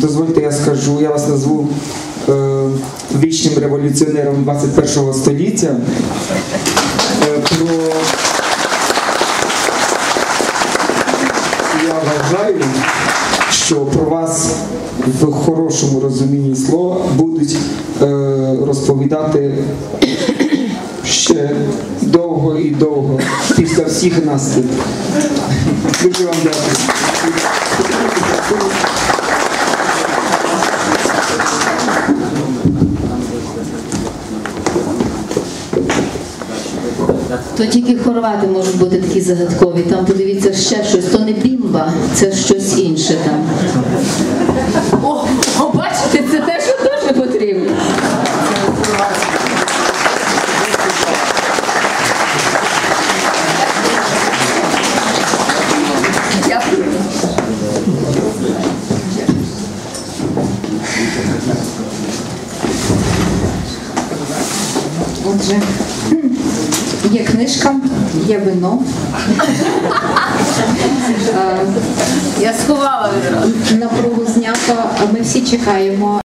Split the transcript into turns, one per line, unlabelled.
дозвольте, я скажу, я вас назву е, вічним революціонером 21 століття. Е, про... Я вважаю, що про вас в хорошому розумінні слова будуть е, розповідати ще довго і довго після всіх наслідків. Дуже вам дякую.
То тільки хорвати можуть бути такі загадкові. Там подивіться ще щось. То не бімба, це щось інше там. О, о бачите, це те, що теж потрібно.
Отже, є книжка, є вино. Е,
Я сховала.
Напругу знято. Ми всі чекаємо